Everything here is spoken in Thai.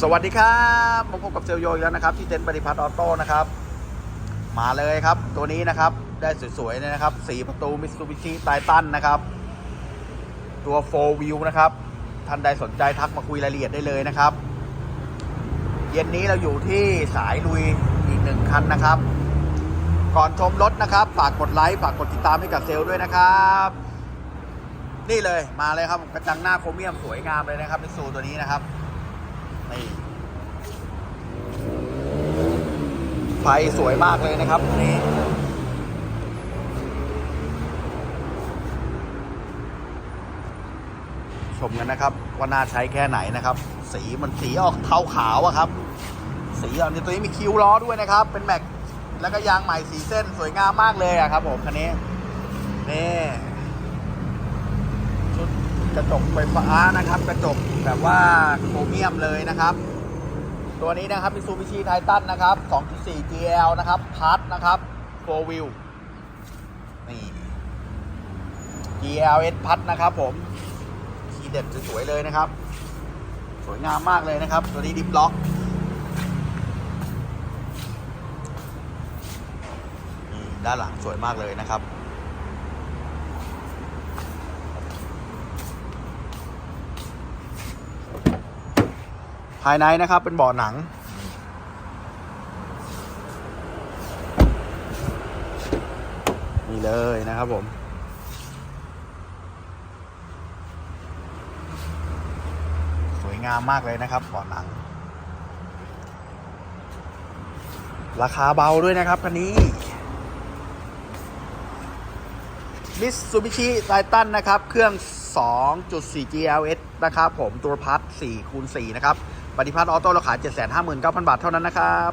สวัสดีครับมาพบกับเซลโยอีกแล้วนะครับ ที่เต็นท์ปฏิพัฒน์ออโต้นะครับ มาเลยครับ ตัวนี้นะครับได้สวยๆเลยนะครับสีประตูมิ t ซูบิชิไททันนะครับ ตัว4 View นะครับ ท่านใดสนใจทักมาคุยรายละเอียดได้เลยนะครับ เย็นนี้เราอยู่ที่สายลุยอีกหนึ่งคันนะครับ ก่อนชมรถนะครับฝากกดไลค์ฝากกดติดตามให้กับเซลด้วยนะครับ นี่เลยมาเลยครับกระจังหน้าโครเมียมสวยงามเลยนะครับมิซูตัวนี้นะครับ นี่ไฟสวยมากเลยนะครับนี่ชมกันนะครับ ว่าน่าใช้แค่ไหนนะครับ สีมันสีออกเทาขาวอะครับ สีออกในตัวนี้มีคิ้วล้อด้วยนะครับ เป็นแม็กแล้วก็ยางใหม่สีเส้นสวยงามมากเลยอะครับผมคันนี้นี่ กระจกไฟฟ้านะครับ กระจกแบบว่าโครเมียมเลยนะครับ ตัวนี้นะครับมิซูบิชิไททันนะครับ 2.4 GL นะครับพัดนะครับ4 wheel นี่ GLS พัดนะครับผมทีเด็ดสวยๆเลยนะครับ สวยงามมากเลยนะครับ ตัวนี้ดิฟล็อกด้านหลังสวยมากเลยนะครับ ภายในนะครับเป็นเบาะหนัง นี่เลยนะครับผม สวยงามมากเลยนะครับเบาะหนัง ราคาเบาด้วยนะครับคันนี้ มิสซูบิชิไททันนะครับ เครื่อง 2.4 GLS นะครับผม ตัวพัด4คูณ4นะครับ ปฏิพัฒน์ออโต้ราคา 759,000 บาทเท่านั้นนะครับ